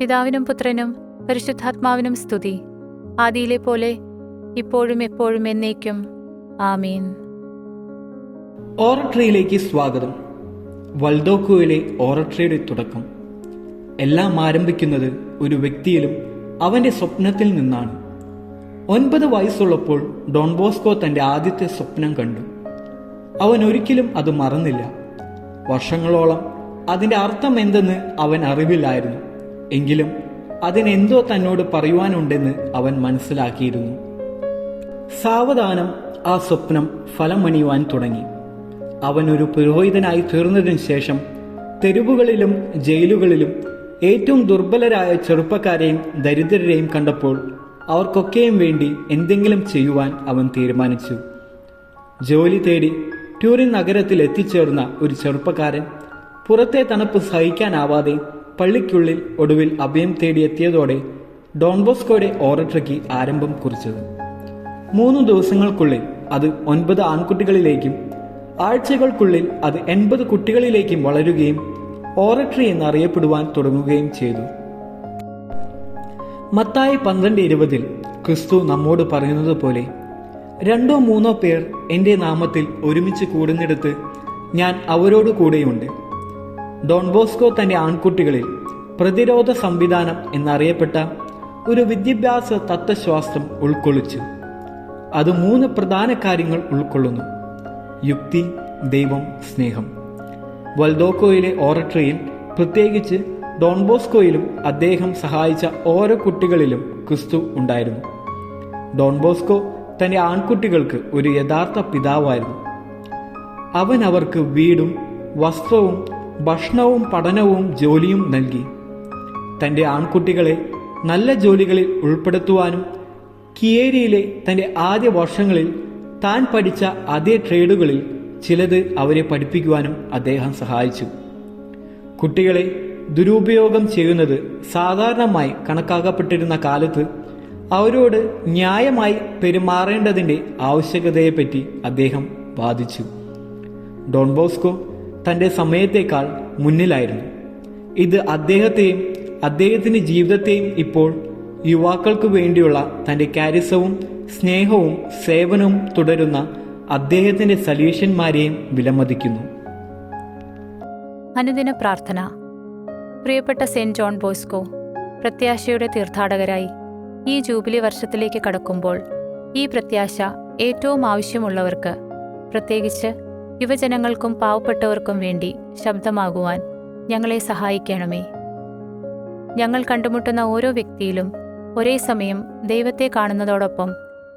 പിതാവിനും പുത്രനും പരിശുദ്ധാത്മാവിനും സ്തുതി. ആദിയിലെ പോലെ ഇപ്പോഴും എപ്പോഴും എന്നേക്കും. ആമീൻ. ഓറട്രിയിലേക്ക് സ്വാഗതം. വൽദോക്കുവിലെ ഓറട്രിയുടെ തുടക്കം. എല്ലാം ആരംഭിക്കുന്നത് ഒരു വ്യക്തിയിലും അവന്റെ സ്വപ്നത്തിൽ നിന്നാണ്. ഒൻപത് വയസ്സുള്ളപ്പോൾ ഡോൺ ബോസ്കോ തന്റെ ആദ്യത്തെ സ്വപ്നം കണ്ടു. അവൻ ഒരിക്കലും അത് മറന്നില്ല. വർഷങ്ങളോളം അതിന്റെ അർത്ഥം എന്തെന്ന് അവൻ അറിവില്ലായിരുന്നു. എങ്കിലും അതിനെന്തോ തന്നോട് പറയുവാനുണ്ടെന്ന് അവൻ മനസ്സിലാക്കിയിരുന്നു. സാവധാനം ആ സ്വപ്നം ഫലമണിയുവാൻ തുടങ്ങി. അവൻ ഒരു പുരോഹിതനായി തീർന്നതിനു ശേഷം തെരുവുകളിലും ജയിലുകളിലും ഏറ്റവും ദുർബലരായ ചെറുപ്പക്കാരെയും ദരിദ്രരെയും കണ്ടപ്പോൾ അവർക്കൊക്കെയും വേണ്ടി എന്തെങ്കിലും ചെയ്യുവാൻ അവൻ തീരുമാനിച്ചു. ജോലി തേടി ട്യൂറിൻ നഗരത്തിൽ എത്തിച്ചേർന്ന ഒരു ചെറുപ്പക്കാരൻ പുറത്തെ തണുപ്പ് സഹിക്കാനാവാതെ പള്ളിക്കുള്ളിൽ ഒടുവിൽ അഭയം തേടിയെത്തിയതോടെ ഡോൺ ബോസ്കോയുടെ ഓറട്രയ്ക്ക് ആരംഭം കുറിച്ചത്. മൂന്ന് ദിവസങ്ങൾക്കുള്ളിൽ അത് ഒൻപത് ആൺകുട്ടികളിലേക്കും ആഴ്ചകൾക്കുള്ളിൽ അത് എൺപത് കുട്ടികളിലേക്കും വളരുകയും ഓറട്രി എന്നറിയപ്പെടുവാൻ തുടങ്ങുകയും ചെയ്തു. മത്തായി പന്ത്രണ്ട് ഇരുപതിൽ ക്രിസ്തു നമ്മോട് പറയുന്നത് പോലെ രണ്ടോ മൂന്നോ പേർ എന്റെ നാമത്തിൽ ഒരുമിച്ച് കൂടുന്നിടത്ത് ഞാൻ അവരോട് കൂടെയുണ്ട് ഡോൺ ബോസ്കോ തന്റെ ആൺകുട്ടികളിൽ പ്രതിരോധ സംവിധാനം എന്നറിയപ്പെട്ട ഒരു വിദ്യാഭ്യാസ തത്വശാസ്ത്രം ഉൾക്കൊള്ളിച്ചു. അത് മൂന്ന് പ്രധാന കാര്യങ്ങൾ ഉൾക്കൊള്ളുന്നു. യുക്തി ദൈവം സ്നേഹം. വൽദോക്കോയിലെ ഓറട്ടറിയിൽ പ്രത്യേകിച്ച് ഡോൺ ബോസ്കോയിലും അദ്ദേഹം സഹായിച്ച ഓരോ കുട്ടികളിലും ക്രിസ്തു ഉണ്ടായിരുന്നു. ഡോൺ ബോസ്കോ തന്റെ ആൺകുട്ടികൾക്ക് ഒരു യഥാർത്ഥ പിതാവായിരുന്നു. അവൻ അവർക്ക് വീടും വസ്ത്രവും ഭക്ഷണവും പഠനവും ജോലിയും നൽകി. തന്റെ ആൺകുട്ടികളെ നല്ല ജോലികളിൽ ഉൾപ്പെടുത്തുവാനും കിയേരിയിലെ തന്റെ ആദ്യ വർഷങ്ങളിൽ താൻ പഠിച്ച അതേ ട്രേഡുകളിൽ ചിലത് അവരെ പഠിപ്പിക്കുവാനും അദ്ദേഹം സഹായിച്ചു. കുട്ടികളെ ദുരുപയോഗം ചെയ്യുന്നത് സാധാരണമായി കണക്കാക്കപ്പെട്ടിരുന്ന കാലത്ത് അവരോട് ന്യായമായി പെരുമാറേണ്ടതിന്റെ ആവശ്യകതയെപ്പറ്റി അദ്ദേഹം വാദിച്ചു. ഡോൺ ബോസ്കോ തന്റെ സമയത്തേക്കാൾ മുന്നിലായിരുന്നു. ഇത് അദ്ദേഹത്തെയും അദ്ദേഹത്തിന്റെ ജീവിതത്തെയും ഇപ്പോൾ യുവാക്കൾക്ക് വേണ്ടിയുള്ള തന്റെ കാരിസവും സ്നേഹവും സേവനവും തുടരുന്ന അദ്ദേഹത്തിന്റെ സല്യൂഷന്മാരെയും വിലമതിക്കുന്നു. അനുദിന പ്രാർത്ഥന. പ്രിയപ്പെട്ട സെന്റ് ജോൺ ബോസ്കോ പ്രത്യാശയുടെ തീർത്ഥാടകരായി ഈ ജൂബിലി വർഷത്തിലേക്ക് കടക്കുമ്പോൾ ഈ പ്രത്യാശ ഏറ്റവും ആവശ്യമുള്ളവർക്ക് പ്രത്യേകിച്ച് യുവജനങ്ങൾക്കും പാവപ്പെട്ടവർക്കും വേണ്ടി ശബ്ദമാകുവാൻ ഞങ്ങളെ സഹായിക്കണമേ. ഞങ്ങൾ കണ്ടുമുട്ടുന്ന ഓരോ വ്യക്തിയിലും ഒരേ സമയം ദൈവത്തെ കാണുന്നതോടൊപ്പം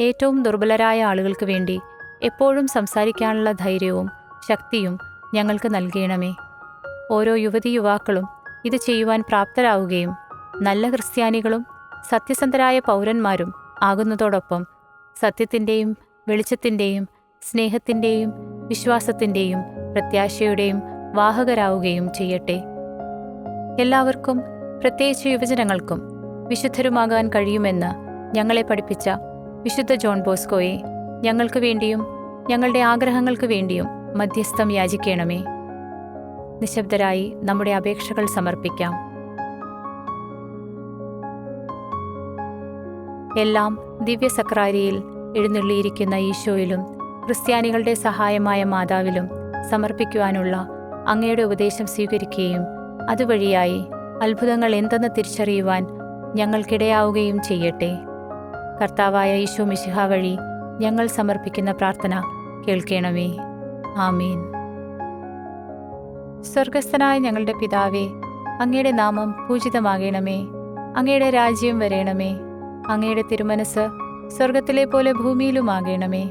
ഏറ്റവും ദുർബലരായ ആളുകൾക്ക് വേണ്ടി എപ്പോഴും സംസാരിക്കാനുള്ള ധൈര്യവും ശക്തിയും ഞങ്ങൾക്ക് നൽകണമേ. ഓരോ യുവതി യുവാക്കളും ഇത് ചെയ്യുവാൻ പ്രാപ്തരാവുകയും നല്ല ക്രിസ്ത്യാനികളും സത്യസന്ധരായ പൗരന്മാരും ആകുന്നതോടൊപ്പം സത്യത്തിന്റെയും വെളിച്ചത്തിന്റെയും സ്നേഹത്തിന്റെയും വിശ്വാസത്തിന്റെയും പ്രത്യാശയുടെയും വാഹകരാവുകയും ചെയ്യട്ടെ. എല്ലാവർക്കും പ്രത്യേകിച്ച് യുവജനങ്ങൾക്കും വിശുദ്ധരുമാകാൻ കഴിയുമെന്ന് ഞങ്ങളെ പഠിപ്പിച്ച വിശുദ്ധ ജോൺ ബോസ്കോയെ ഞങ്ങൾക്ക് വേണ്ടിയും ഞങ്ങളുടെ ആഗ്രഹങ്ങൾക്ക് വേണ്ടിയും മധ്യസ്ഥം യാചിക്കണമേ. നിശബ്ദരായി നമ്മുടെ അപേക്ഷകൾ സമർപ്പിക്കാം. എല്ലാം ദിവ്യസക്രാരിയിൽ എഴുന്നള്ളിയിരിക്കുന്ന ഈശോയിലും ക്രിസ്ത്യാനികളുടെ സഹായമായ മാതാവിലും സമർപ്പിക്കുവാനുള്ള അങ്ങയുടെ ഉപദേശം സ്വീകരിക്കുകയും അതുവഴിയായി അത്ഭുതങ്ങൾ എന്തെന്ന് തിരിച്ചറിയുവാൻ ഞങ്ങൾക്കിടയാവുകയും ചെയ്യട്ടെ. കർത്താവായ ഈശോ മിശിഹ വഴി ഞങ്ങൾ സമർപ്പിക്കുന്ന പ്രാർത്ഥന കേൾക്കണമേ. ആമീൻ. സ്വർഗസ്ഥനായ ഞങ്ങളുടെ പിതാവേ അങ്ങയുടെ നാമം പൂജിതമാകണമേ. അങ്ങയുടെ രാജ്യം വരേണമേ. അങ്ങയുടെ തിരുമനസ് സ്വർഗത്തിലെ പോലെ ഭൂമിയിലുമാകണമേ.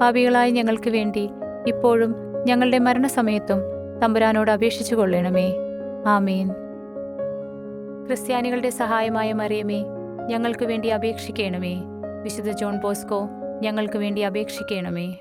പാപികളായ ഞങ്ങൾക്ക് വേണ്ടി ഇപ്പോഴും ഞങ്ങളുടെ മരണസമയത്തും തമ്പുരാനോട് അപേക്ഷിച്ചു കൊള്ളണമേ. ആമീൻ. ക്രിസ്ത്യാനികളുടെ സഹായമായ മറിയമേ ഞങ്ങൾക്ക് വേണ്ടി അപേക്ഷിക്കണമേ. വിശുദ്ധ ജോൺ ബോസ്കോ ഞങ്ങൾക്ക് വേണ്ടി അപേക്ഷിക്കണമേ.